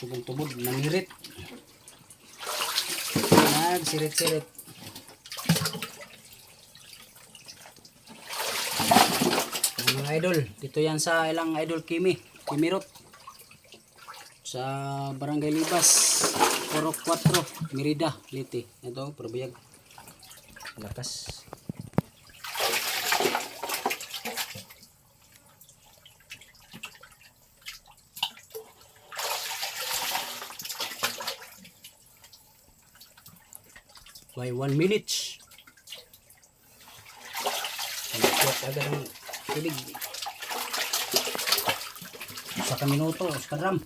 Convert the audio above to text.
Sugong tubod, nanirit. Nagsirit-sirit. Mga idol, dito yan sa ilang idol Kimi, Kimirot. Sa Barangay Libas, Puro 4, Merida, Liti. Ito, Probiyag. Lakas. By 1 minutes. Nagkiyat agad ang tubig. Sa minuto, sa ram.